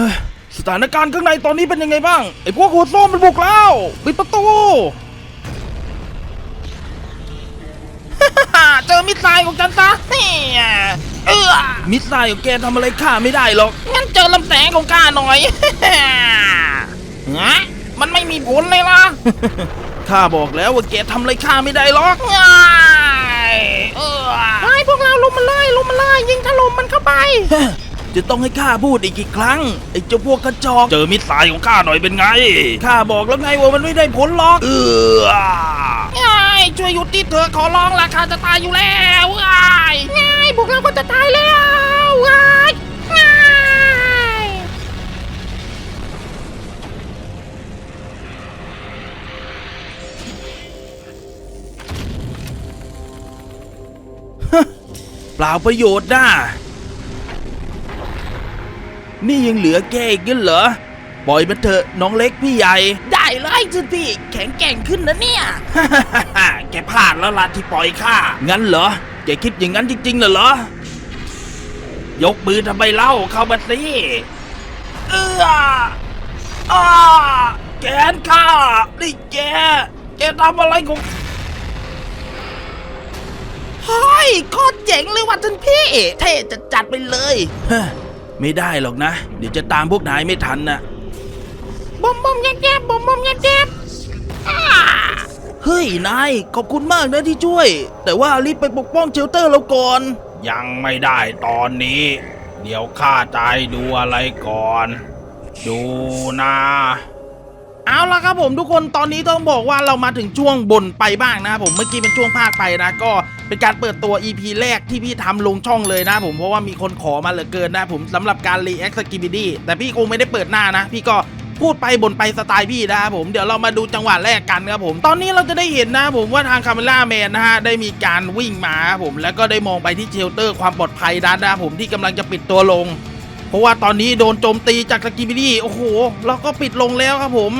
ฮ้ยสถานการณ์ข้างในตอนนี้เป็นยังไงบ้าง ไอ้พวกหัวโซ่มันบุกแล้วปิดประตู เจอมิสไซล์ของฉันซะเฮ้ยเออมิสไซล์ของแกทำอะไรข้าไม่ได้หรอก งั้นเจอลำแสงของข้าหน่อย ฮะมันไม่มีผลเลยล่ะ ข้าบอกแล้วว่าแกทำอะไรข้าไม่ได้หรอกเออไอ้พวกเราลุมมันเลยลุมมันเลยยิงถล่มมันเข้าไป จะต้องให้ข้าพูดอีกกี่ครั้งไอ้เจ้าพวกกระจอกเจอมิสไซล์ของข้าหน่อยเป็นไงข้าบอกแล้วไงว่ามันไม่ได้ผลหรอกเออไอ้ช่วยหยุดติดเถอะขอร้องราคาจะตายอยู่แล้วไอ้ไงพวกเราก็จะตายแล้วไอ้ไงเปล่าประโยชน์นะ นี่ยังเหลือแกอีกงั้นเหรอ ปล่อยมันเถอะน้องเล็กพี่ใหญ่ ได้เลยสิพี่แข็งแกร่งขึ้นนะเนี่ย แกพลาดแล้วล่ะที่ปล่อยข้า งั้นเหรอ แกคิดอย่างนั้นจริงๆเหรอ ยกมือทำไมเล่าเข้ามาสิ เอออาแกนข้า นี่แก แกทำอะไรของเฮ้ยโคตรเจ๋งเลยว่ะท่านพี่ เท่จะจัดไปเลยเฮ้ย ไม่ได้หรอกนะ เดี๋ยวจะตามพวกนายไม่ทันนะบอมบอมแยบแยบบอมบอมแยบแยบอ่าเฮ้ยนายขอบคุณมากนะที่ช่วย แต่ว่ารีบไปปกป้องเชลเตอร์เราก่อน ยังไม่ได้ตอนนี้ เดี๋ยวข้าจะให้ดูอะไรก่อน ดูนะเอาละครับผมทุกคนตอนนี้ต้องบอกว่าเรามาถึงช่วงบนไปบ้างนะครับผมเมื่อกี้เป็นช่วงภาคไปนะก็ เป็นการเปิดตัว EP แรกที่พี่ทำลงช่องเลยนะผมเพราะว่ามีคนขอมาเหลือเกินนะผมสำหรับการรีแอคสกิบิดี้แต่พี่คงไม่ได้เปิดหน้านะ พี่ก็พูดไปบ่นไปสไตล์พี่นะครับผมเดี๋ยวเรามาดูจังหวะแรกกันครับผม ตอนนี้เราจะได้เห็นนะผมว่าทางคาเมล่าแมนนะฮะได้มีการวิ่งมาครับผมแล้วก็ได้มองไปที่เชลเตอร์ความปลอดภัยด้านนะผมที่กำลังจะปิดตัวลง เพราะว่าตอนนี้โดนโจมตีจากสกิบิดี้โอ้โหเราก็ปิดลงแล้วครับผม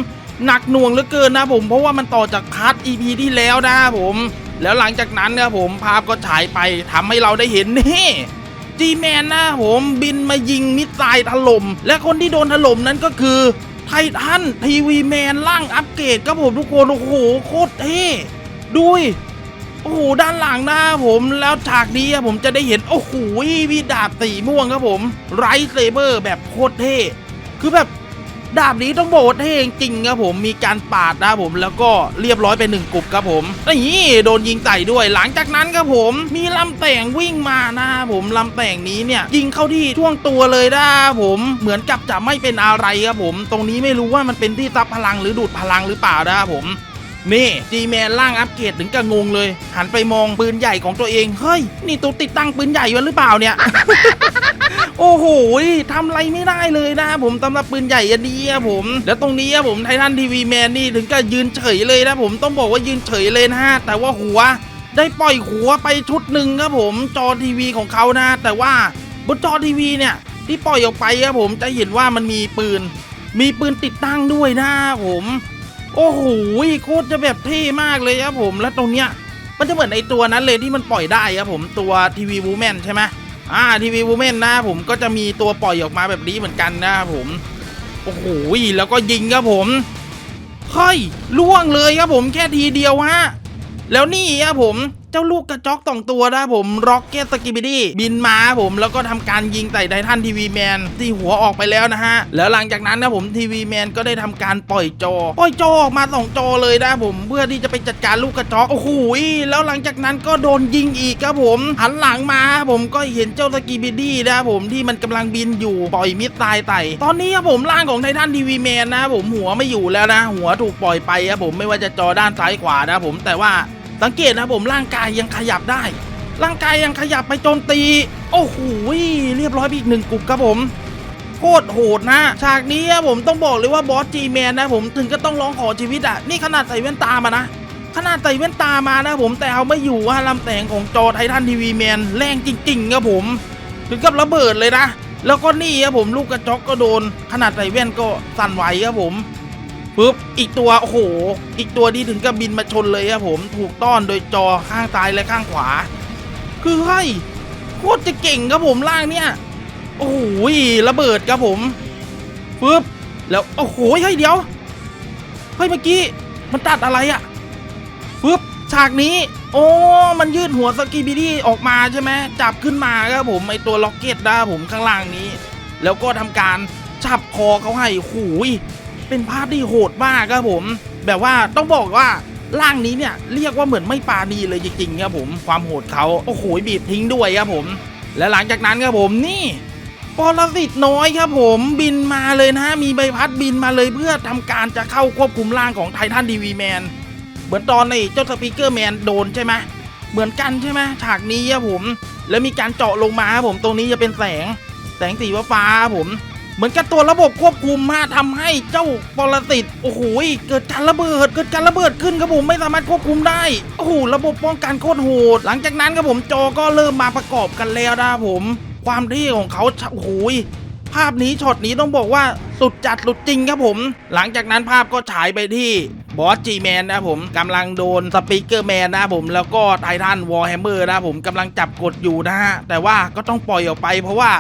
หนักหน่วงเหลือเกินนะผมเพราะว่ามันต่อจากพาร์ท EP ที่แล้วนะครับผม แล้วหลังจากนั้นนะผมภาพก็ฉายไปทำให้เราได้เห็นนี่จีแมนนะผมบินมายิงมิสไซล์ถล่ม และคนที่โดนถล่มนั้นก็คือไททันทีวีแมนร่างอัปเกรดครับผมทุกคนโอ้โหโคตรเท่ดูดิโอ้โหด้านหลังนะผมแล้วฉากนี้ผมจะได้เห็น โอ้โหมีดาบสีม่วงครับผมไรเซเบอร์แบบโคตรเท่คือแบบ ดาบนี้ต้องบอกว่าเท่จริงครับผมมีการปาดนะผมแล้วก็เรียบร้อยไปหนึ่งกลุ่มครับผมนี่โดนยิงใส่ด้วย หลังจากนั้นครับผมมีลำแต่งวิ่งมานะผมลำแต่งนี้เนี่ยยิงเข้าที่ช่วงตัวเลยนะผมเหมือนกับจะไม่เป็นอะไรครับผม ตรงนี้ไม่รู้ว่ามันเป็นที่ซับพลังหรือดูดพลังหรือเปล่านะครับผม นี่จีแมนร่างอัปเกรดถึงกับงงเลย หันไปมองปืนใหญ่ของตัวเอง เฮ้ย นี่ตัวติดตั้งปืนใหญ่ไว้หรือเปล่าเนี่ย โอ้โหทำอะไรไม่ได้เลยนะผมสำหรับปืนใหญ่อันนี้ครับผม แล้วตรงนี้ครับผมไททันทีวีแมนนี่ถึงกับยืนเฉยเลยนะผมต้องบอกว่ายืนเฉยเลยนะฮะแต่ว่าหัวได้ปล่อยหัวไปชุดหนึ่งครับผมจอทีวีของเขานะ แต่ว่าบนจอทีวีเนี่ย ที่ปล่อยออกไปครับผมจะเห็นว่ามันมีปืน มีปืนติดตั้งด้วยนะผม โอ้โหโคตรจะแบบเท่มากเลยครับผมแล้วตรงเนี้ยมันจะเหมือนไอตัวนั้นเลยที่มันปล่อยได้ครับผมตัวทีวีวูแมนใช่ไหมอ่าทีวีวูแมนนะผมก็จะมีตัวปล่อยออกมาแบบนี้เหมือนกันนะครับผมโอ้โหแล้วก็ยิงครับผมเฮ้ยล่วงเลยครับผมแค่ทีเดียวฮะแล้วนี่ครับผม เจ้าลูกกระจอกสองตัวนะผมร็อกเก็ตสกิบิดี้บินมาผมแล้วก็ทำการยิงใส่ไททันทีวีแมนที่หัวออกไปแล้วนะฮะ แล้วหลังจากนั้นนะผมทีวีแมนก็ได้ทำการปล่อยจอปล่อยจอออกมาสองจอเลยนะผมเพื่อที่จะไปจัดการลูกกระจอกโอ้โหแล้วหลังจากนั้นก็โดนยิงอีกครับผม หันหลังมาผมก็เห็นเจ้าสกิบิดี้นะผมที่มันกำลังบินอยู่ปล่อยมิดตายไต่ตอนนี้ครับผมร่างของไททันทีวีแมนนะผมหัวไม่อยู่แล้วนะ หัวถูกปล่อยไปครับผมไม่ว่าจะจอด้านซ้ายขวานะผมแต่ว่า สังเกตนะผมร่างกายยังขยับได้ ร่างกายยังขยับไปโจมตี โอ้โหเรียบร้อยไปอีกหนึ่งกลุ่มครับผมโคตรโหดนะ ฉากนี้ผมต้องบอกเลยว่าบอสจีแมนนะผมถึงก็ต้องร้องขอชีวิตอะ นี่ขนาดใส่แว่นตามานะ ขนาดใส่แว่นตามานะผมแต่เอาไม่อยู่ว่าลำแสงของจอไททันทีวีแมนแรงจริงๆครับผม ถึงกับระเบิดเลยนะ แล้วก็นี่ครับผมลูกกระจกก็โดน ขนาดใส่แว่นก็สั่นไหวครับผม ปุ๊บอีกตัวโอ้โห อีกตัวนี้ถึงกับบินมาชนเลยครับผมถูกต้อนโดยจอข้างซ้ายและข้างขวา คือเฮ้ยโคตรจะเก่งครับผมล่างเนี่ยโอ้โหระเบิดครับผมปึ๊บแล้วโอ้โหเฮ้ยเดี๋ยวเฮ้ยเมื่อกี้มันตัดอะไรอะปึ๊บฉากนี้ โอ้มันยืดหัวสกีบิดี้ออกมาใช่ไหมจับขึ้นมาครับผมไอตัวล็อกเก็ตนะผมข้างล่างนี้ แล้วก็ทำการจับคอเขาให้หูย เป็นภาพที่โหดมากครับผม แบบว่าต้องบอกว่าร่างนี้เนี่ยเรียกว่าเหมือนไม่ปาณีเลยจริงๆครับผมความโหดเขาโอ้โหบีบทิ้งด้วยครับผม และหลังจากนั้นครับผมนี่ปรสิตน้อยครับผมบินมาเลยนะมีใบพัดบินมาเลยเพื่อทำการจะเข้าควบคุมร่างของไททันดีวีแมนเหมือนตอนในเจ้าสปีกเกอร์แมนโดนใช่ไหมเหมือนกันใช่ไหมฉากนี้ครับผม แล้วมีการเจาะลงมาครับผมตรงนี้จะเป็นแสงแสงสีฟ้าครับผม เหมือนกับตัวระบบควบคุมมาทำให้เจ้าปรสิตโอ้โหเกิดการระเบิด เกิดการระเบิดขึ้นครับผมไม่สามารถควบคุมได้โอ้โหระบบป้องกันโคตรโหด หลังจากนั้นครับผมจอก็เริ่มมาประกอบกันแล้วนะผม ความเท่ของเขาโอ้โหภาพนี้ช็อตนี้ต้องบอกว่าสุดจัดสุดจริงครับผม หลังจากนั้นภาพก็ฉายไปที่บอสจีแมนนะครับผมกำลังโดนสปีกเกอร์แมนนะครับผมแล้วก็ไททันวอร์แฮมเมอร์นะครับผมกำลังจับกดอยู่นะฮะแต่ว่าก็ต้องปล่อยออกไปเพราะว่า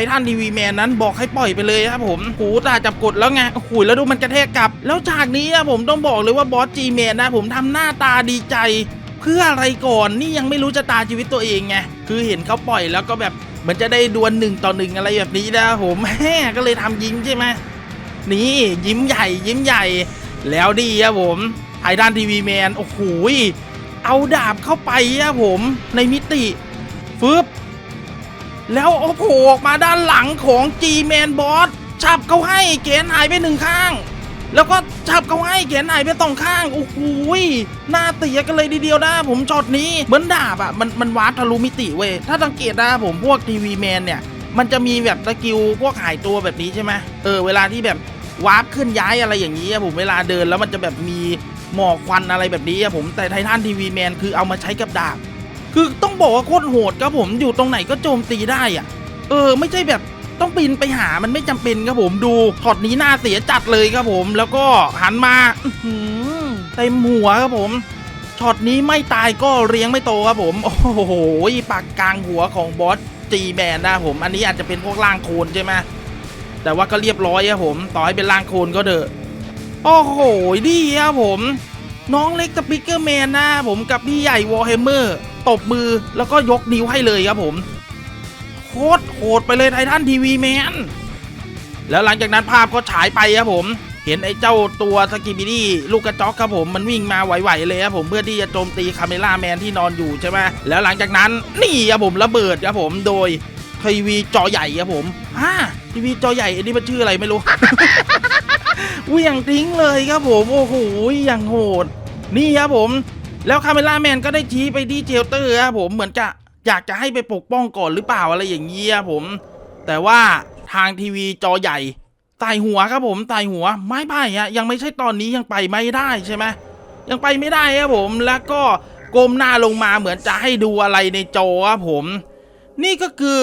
ททันทีวีแมนนั้นบอกให้ปล่อยไปเลยครับผมหูตาจับกดแล้วไงโอ้โหแล้วดูมันกระแทกกลับ แล้วฉากนี้นะผมต้องบอกเลยว่าบอสจีแมนนะผมทำหน้าตาดีใจ เพื่ออะไรก่อนนี่ยังไม่รู้จะตาชีวิตตัวเองไงคือเห็นเขาปล่อยแล้วก็แบบเหมือนจะได้ดวลหนึ่งต่อหนึ่งอะไรแบบนี้นะผมแม่ก็เลยทำยิ้มใช่ไหมนี่ยิ้มใหญ่ยิ้มใหญ่ แล้วดีครับผมไททันทีวีแมนโอ้โหเอาดาบเข้าไปครับผมในมิติฟึบ แล้วโอ้โผล่ออกมาด้านหลังของ G-Man Boss ฉับเขาให้เขนหายไปหนึ่งข้าง แล้วก็ฉับเขาให้เขนหายไปสองข้างโอ้โหยหน้าเตียกันเลยทีเดียวนะผมช็อตนี้เหมือนดาบอะมันมันวาร์ปทะลุมิติเว้ยถ้าสังเกตนะผมพวกทีวีแมนเนี่ยมันจะมีแบบสกิลพวกหายตัวแบบนี้ใช่ไหมเออเวลาที่แบบวาร์ปขึ้นย้ายอะไรอย่างนี้อะผมเวลาเดินแล้วมันจะแบบมีหมอกควันอะไรแบบนี้อะผมแต่ไททันทีวีแมนคือเอามาใช้กับดาบ คือต้องบอกว่าโคตรโหดครับผมอยู่ตรงไหนก็โจมตีได้อะเออ ไม่ใช่แบบต้องบินไปหามันไม่จำเป็นครับผมดูช็อตนี้หน้าเสียจัดเลยครับผม แล้วก็หันมาเต็มหัวครับผมช็อตนี้ไม่ตายก็เลี้ยงไม่โตครับผม โอ้โหปากกลางหัวของบอสจีแมนนะผม อันนี้อาจจะเป็นพวกล่างโคลนใช่ไหมแต่ว่าก็เรียบร้อยครับผม ต่อให้เป็นล่างโคลนก็เถอะโอ้โหดีครับผม น้องเล็กสปิกเกอร์แมนนะผมกับพี่ใหญ่วอลเฮมเมอร์ ตบมือแล้วก็ยกนิ้วให้เลยครับผมโคตรโหดไปเลยไททันทีวีแมนแล้วหลังจากนั้นภาพก็ฉายไปครับผม เห็นไอ้เจ้าตัวสกิบิดี้ลูกกระจอกครับผมมันวิ่งมาไหวๆเลยครับผมเพื่อที่จะโจมตีคาเมล่าแมนที่นอนอยู่ใช่ไหมแล้วหลังจากนั้นนี่ครับผมระเบิดครับผมโดยทีวีจอใหญ่ครับผมฮ่าทีวีจอใหญ่อันนี้มันชื่ออะไรไม่รู้เวี่ยงทิ้งเลยครับผมโอ้โหอย่างโหดนี่ครับผม แล้วคาเมล่าแมนก็ได้ชี้ไปที่เจลเตอร์ครับผมเหมือนจะอยากจะให้ไปปกป้องก่อนหรือเปล่าอะไรอย่างนี้ครับผม แต่ว่าทางทีวีจอใหญ่ใส่หัวครับผมใส่หัวไม่ไปฮะยังไม่ใช่ตอนนี้ยังไปไม่ได้ใช่ไหมยังไปไม่ได้ครับผมแล้วก็ก้มหน้าลงมาเหมือนจะให้ดูอะไรในจอครับผม นี่ก็คือ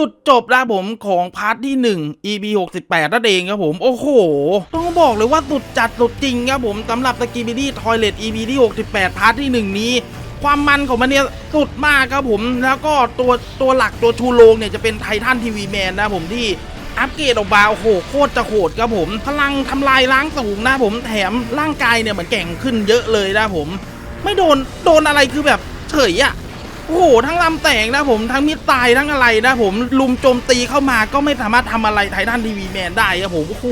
จุดจบนะผมของพาร์ทที่ 1 EP 68นั่นเองครับผม โอ้โห ต้องบอกเลยว่าสุดจัดสุดจริงครับผมสำหรับตะกีบิดี้ทอยเลต EP ที่ 68 พาร์ทที่ 1 นี้ ความมันของมันเนี่ยสุดมากครับผม แล้วก็ตัวตัวหลักตัวชูโรงเนี่ยจะเป็นไททันทีวีแมนนะผมที่อัปเกรดออกมาโอ้โหโคตรจะโหดครับผม พลังทำลายล้างสูงนะผมแถมร่างกายเนี่ยเหมือนแก่งขึ้นเยอะเลยนะผม ไม่โดนโดนอะไรคือแบบเฉยอะ โอ้โหทั้งลำแตกนะผมทั้งมิดตายทั้งอะไรนะผมลุมโจมตีเข้ามาก็ไม่สามารถทำอะไรไททันทีวีแมนได้ครับผมโอ้โห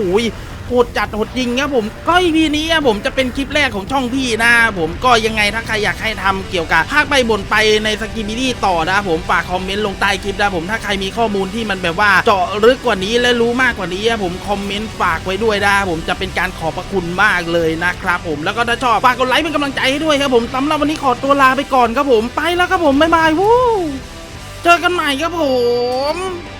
โหดจัดโหดจริงครับผมก็อีพีนี้ครับผมจะเป็นคลิปแรกของช่องพี่นะผมก็ยังไงถ้าใครอยากให้ทำเกี่ยวกับภาคใบบนไปในสกิมิดี้ต่อนะผมฝากคอมเมนต์ลงใต้คลิปนะผมถ้าใครมีข้อมูลที่มันแบบว่าเจาะลึกกว่านี้และรู้มากกว่านี้ครับผมคอมเมนต์ฝากไว้ด้วยนะผมจะเป็นการขอบพระคุณมากเลยนะครับผมแล้วก็ถ้าชอบฝากกดไลค์เป็นกำลังใจให้ด้วยครับผมสำหรับวันนี้ขอตัวลาไปก่อนครับผมไปแล้วครับผมบ๊ายบายวู้เจอกันใหม่ครับผม